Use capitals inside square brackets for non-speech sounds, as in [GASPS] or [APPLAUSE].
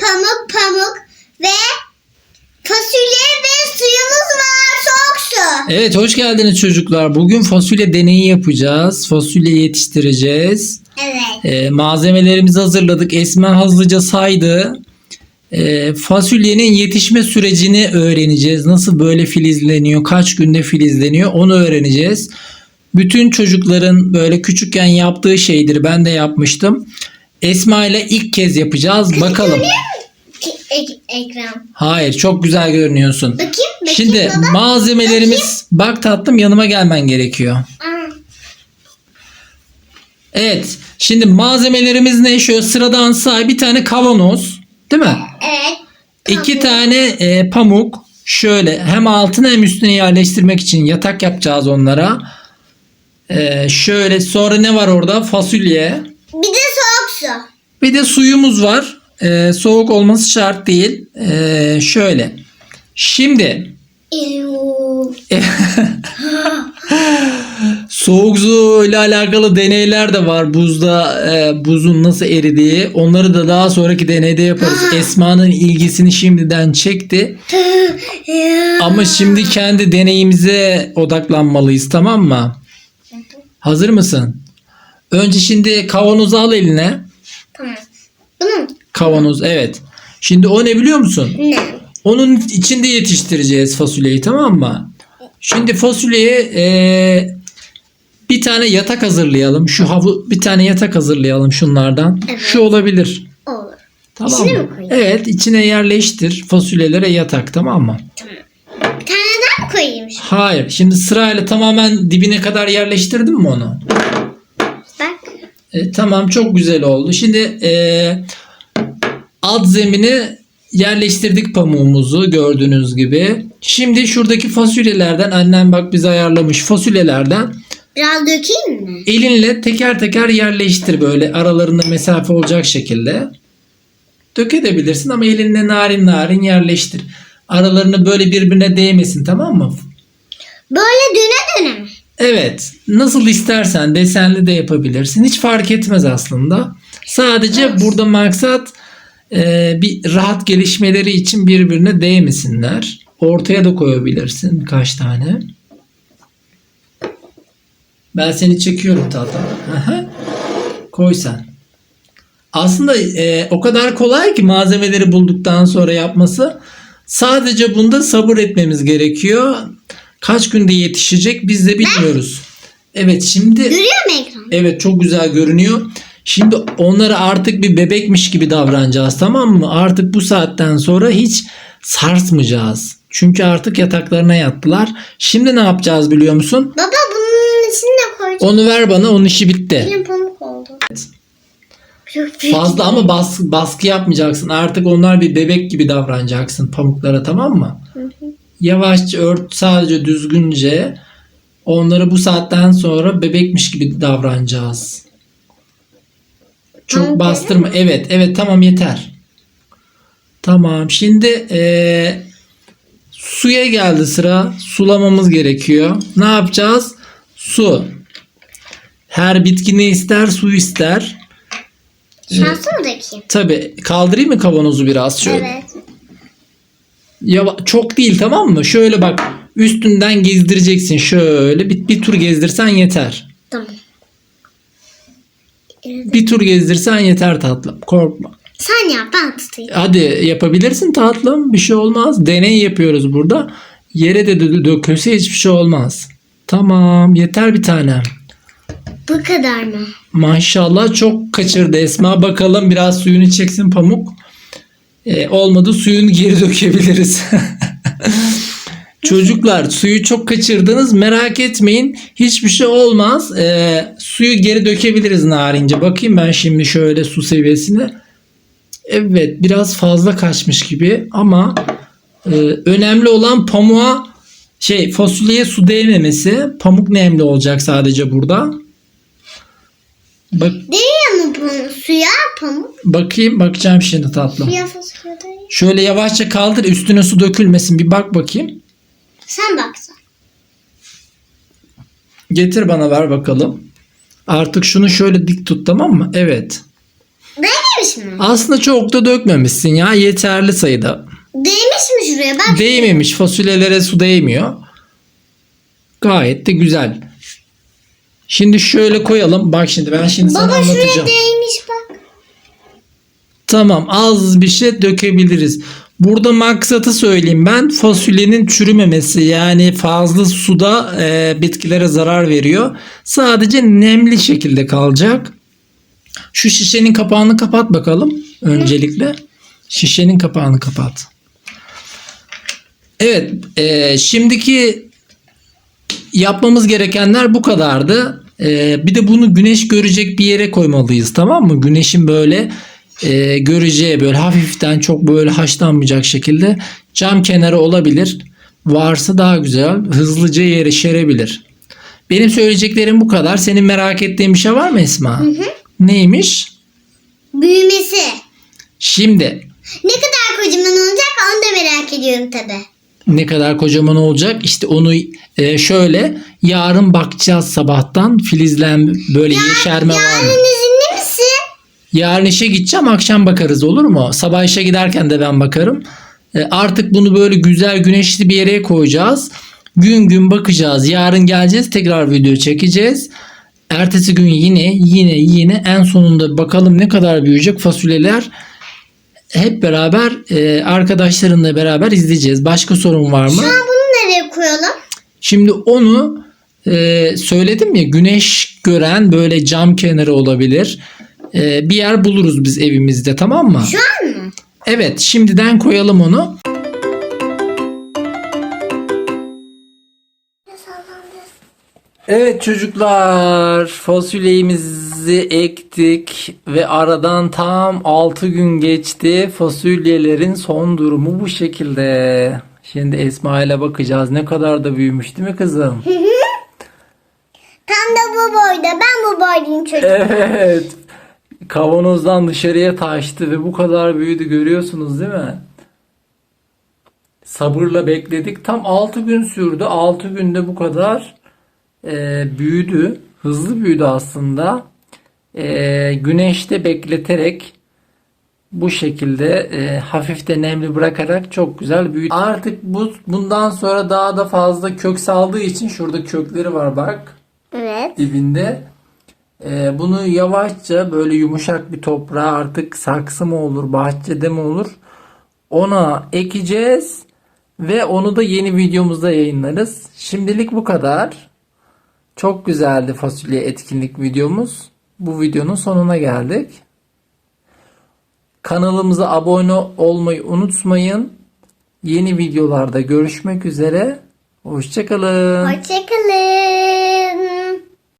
pamuk pamuk ve fasulye ve suyumuz var soğuk su. Evet hoş geldiniz çocuklar. Bugün fasulye deneyi yapacağız. Fasulye yetiştireceğiz. Evet. Ee, malzemelerimizi hazırladık. Esma hızlıca saydı. Ee, fasulyenin yetişme sürecini öğreneceğiz. Nasıl böyle filizleniyor, kaç günde filizleniyor onu öğreneceğiz. Bütün çocukların böyle küçükken yaptığı şeydir. Ben de yapmıştım. Esma ile ilk kez yapacağız. Bakalım. Ek- ekran. Hayır, çok güzel görünüyorsun. Bakayım. bakayım Şimdi baba. malzemelerimiz bak tatlım yanıma gelmen gerekiyor. Aa, Evet. Şimdi malzemelerimiz ne? Şöyle sıradan say. Bir tane kavanoz. Değil mi? evet. İki Tamam. tane e, pamuk. Şöyle hem altına hem üstüne yerleştirmek için yatak yapacağız onlara. E, şöyle sonra ne var orada? Fasulye. Bir de su. Bir de suyumuz var. E, soğuk olması şart değil. E, şöyle. Şimdi. [LAUGHS] Soğuk su ile alakalı deneyler de var. Buzda e, buzun nasıl eridiği. Onları da daha sonraki deneyde yaparız. [GASPS] Esma'nın ilgisini şimdiden çekti. Ama şimdi kendi deneyimize odaklanmalıyız tamam mı? Hazır mısın? Önce şimdi kavanozu al eline. Tamam. Bunun Kavanoz evet. Şimdi o ne biliyor musun? ne? Onun içinde yetiştireceğiz fasulyeyi tamam mı? Şimdi fasulyeye e, bir tane yatak hazırlayalım. Şu havu bir tane yatak hazırlayalım şunlardan. Evet. Şu olabilir. Olur. Tamam İçine mı? mi koyayım? Evet, içine yerleştir fasulyelere yatak tamam mı? Bir tane daha mı koyayım? Hayır. Şimdi sırayla tamamen dibine kadar yerleştirdin mi onu? E, tamam çok güzel oldu. Şimdi e, alt zemine yerleştirdik pamuğumuzu gördüğünüz gibi. Şimdi şuradaki fasulyelerden annem bak bize ayarlamış fasulyelerden Biraz dökeyim mi? elinle teker teker yerleştir böyle aralarında mesafe olacak şekilde. Dökebilirsin ama elinle narin narin yerleştir. Aralarını böyle birbirine değmesin tamam mı? Böyle döne döne mi? Evet. Nasıl istersen desenli de yapabilirsin. Hiç fark etmez aslında. Sadece burada maksat e, bir rahat gelişmeleri için birbirine değmesinler. Ortaya da koyabilirsin birkaç tane. Ben seni çekiyorum tatlım. Koy sen. Aslında e, o kadar kolay ki malzemeleri bulduktan sonra yapması. Sadece bunda sabır etmemiz gerekiyor. Kaç günde yetişecek biz de bilmiyoruz. Evet şimdi Görüyor mu ekran? evet çok güzel görünüyor. Şimdi onlara artık bir bebekmiş gibi davranacağız tamam mı? Artık bu saatten sonra hiç sarsmayacağız. Çünkü artık yataklarına yattılar. Şimdi ne yapacağız biliyor musun? Baba bunun içine koyacağım. Onu ver bana onun işi bitti. Elim pamuk oldu. Çok büyük. Fazla ama baskı, baskı yapmayacaksın. Artık onlar bir bebek gibi davranacaksın pamuklara tamam mı? Yavaşça ört sadece düzgünce. Onları bu saatten sonra bebekmiş gibi davranacağız. Çok Tamam, bastırma. Evet, evet tamam yeter. Tamam. Şimdi eee, suya geldi sıra. Sulamamız gerekiyor. Ne yapacağız? Su. Her bitki ne ister? Su ister. Şansı mı dökeyim? Tabii. Kaldırayım mı kavanozu biraz şöyle? Evet. Ya çok değil tamam mı? Şöyle bak üstünden gezdireceksin şöyle bir, bir tur gezdirsen yeter. Tamam. Evet. Bir tur gezdirsen yeter tatlım. Korkma. Sen yap ben tutayım. Hadi yapabilirsin tatlım. Bir şey olmaz. Deney yapıyoruz burada. Yere de dö- dökülse hiçbir şey olmaz. Tamam yeter bir tane. Bu kadar mı? Maşallah çok kaçırdı Esma. Bakalım biraz suyunu çeksin pamuk. Ee, olmadı suyunu geri dökebiliriz. [LAUGHS] Çocuklar suyu çok kaçırdınız merak etmeyin. Hiçbir şey olmaz. Ee, suyu geri dökebiliriz narince. Bakayım ben şimdi şöyle su seviyesine. Evet biraz fazla kaçmış gibi ama e, önemli olan pamuğa şey fasulyeye su değmemesi. Pamuk nemli olacak sadece burada. Bak Değiyor mu bunu? Suya pamuk? bakayım bakacağım şimdi tatlım. Suya fasulye değiyor. Şöyle yavaşça kaldır üstüne su dökülmesin bir bak bakayım. Sen baksan. Getir bana ver bakalım. Artık şunu şöyle dik tut tamam mı? Evet. Değmemiş mi? Aslında çok da dökmemişsin ya yeterli sayıda. Değmiş mi şuraya? Bak. Değmemiş fasulyelere su değmiyor. Gayet de güzel. Şimdi şöyle koyalım. Bak şimdi ben şimdi sana Baba şuraya anlatacağım. değmiş bak. Tamam az bir şey dökebiliriz. Burada maksatı söyleyeyim ben fasulyenin çürümemesi yani fazla suda e, bitkilere zarar veriyor. Sadece nemli şekilde kalacak. Şu şişenin kapağını kapat bakalım öncelikle. Şişenin kapağını kapat. Evet e, şimdiki yapmamız gerekenler bu kadardı. E, bir de bunu güneş görecek bir yere koymalıyız tamam mı? Güneşin böyle e, göreceği böyle hafiften çok böyle haşlanmayacak şekilde cam kenarı olabilir. Varsa daha güzel hızlıca yerişebilir. Benim söyleyeceklerim bu kadar. Senin merak ettiğin bir şey var mı Esma? Neymiş? Büyümesi. Şimdi Ne kadar kocaman olacak onu da merak ediyorum tabi. Ne kadar kocaman olacak? İşte onu e, şöyle yarın bakacağız sabahtan filizlen böyle yeşerme var mı? Yarın izinli misin? Yarın işe gideceğim akşam bakarız olur mu? Sabah işe giderken de ben bakarım. E, artık bunu böyle güzel güneşli bir yere koyacağız. Gün gün bakacağız. Yarın geleceğiz tekrar video çekeceğiz. Ertesi gün yine yine yine en sonunda bakalım ne kadar büyüyecek fasulyeler. Hep beraber e, arkadaşlarımla beraber izleyeceğiz. Başka sorun var mı? Ha bunu nereye koyalım? Şimdi onu e, söyledim ya güneş gören böyle cam kenarı olabilir. E, bir yer buluruz biz evimizde tamam mı? Şu an mı? Evet şimdiden koyalım onu. Evet çocuklar fasulyemizi ektik ve aradan tam 6 gün geçti. Fasulyelerin son durumu bu şekilde. Şimdi Esma ile bakacağız ne kadar da büyümüş değil mi kızım? Tam da bu boyda. Ben bu boydayım çocuk. Evet. Kavanozdan dışarıya taştı ve bu kadar büyüdü görüyorsunuz değil mi? Sabırla bekledik. Tam 6 gün sürdü. 6 günde bu kadar e, büyüdü. Hızlı büyüdü aslında. E, güneşte bekleterek bu şekilde e, hafif de nemli bırakarak çok güzel büyüdü. Artık bu bundan sonra daha da fazla kök saldığı için şurada kökleri var bak Evet. dibinde. Ee, bunu yavaşça böyle yumuşak bir toprağa artık saksı mı olur, bahçede mi olur? Ona ekeceğiz ve onu da yeni videomuzda yayınlarız. Şimdilik bu kadar. Çok güzeldi fasulye etkinlik videomuz. Bu videonun sonuna geldik. Kanalımıza abone olmayı unutmayın. Yeni videolarda görüşmek üzere. Hoşçakalın. Hoşçakalın.